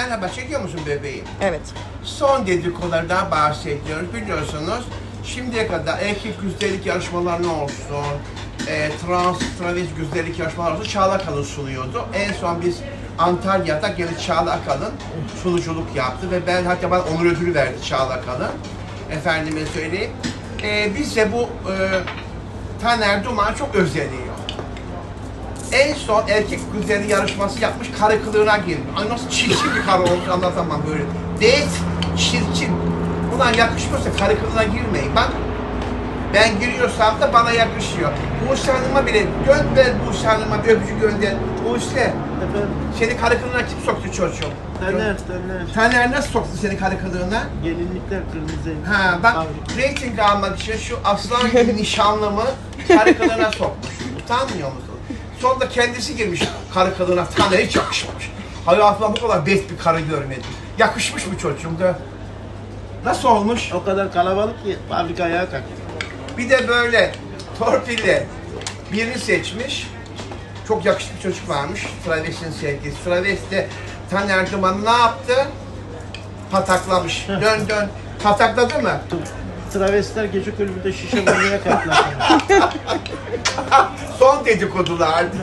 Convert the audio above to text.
Merhaba, çekiyor musun bebeğim? Evet. Son dedikodulardan bahsediyoruz. Biliyorsunuz şimdiye kadar erkek güzellik yarışmaları olsun, e, trans, travesti güzellik yarışmaları olsun Çağla Kalın sunuyordu. En son biz Antalya'da gene Çağla Kalın sunuculuk yaptı ve ben hatta bana onur ödülü verdi Çağla Kalın. Efendime söyleyeyim. E, biz de bu e, Taner Duman çok özeniyor. En son erkek güzeli yarışması yapmış, karı kılığına girmiş. Ay nasıl çirkin bir karı olmuş anlatamam böyle. Değil, çirkin. Ulan yakışmıyorsa karı kılığına girmeyin. Bak, ben giriyorsam da bana yakışıyor. Buse Hanım'a bile, gönder Buse Hanım'a bir öpücük gönder. Buse, Efendim, seni karı kılığına kim soktu çocuğum? Taner, Taner. Taner nasıl soktu seni karı kılığına? Gelinlikler kırmızı. Ha bak Fabrika. reyting almak için şu aslan gibi nişanlımı karı kılığına sokmuş. Utanmıyor musun? Sonra da kendisi girmiş karı kılığına. Taner hiç yakışmamış. Hayatımda bu kadar bet bir karı görmedim. Yakışmış mı çocuğum da? Nasıl olmuş? O kadar kalabalık ki fabrika ayağa kalktı. Bir de böyle torpille birini seçmiş. Çok yakışıklı bir çocuk varmış. Travesti'nin sevgisi. Travesti de Taner Duman ne yaptı? Pataklamış. Dön dön. Patakladı mı? Travestiler gece kulübünde şişe vurmaya kalktılar. Son dedikodulardı.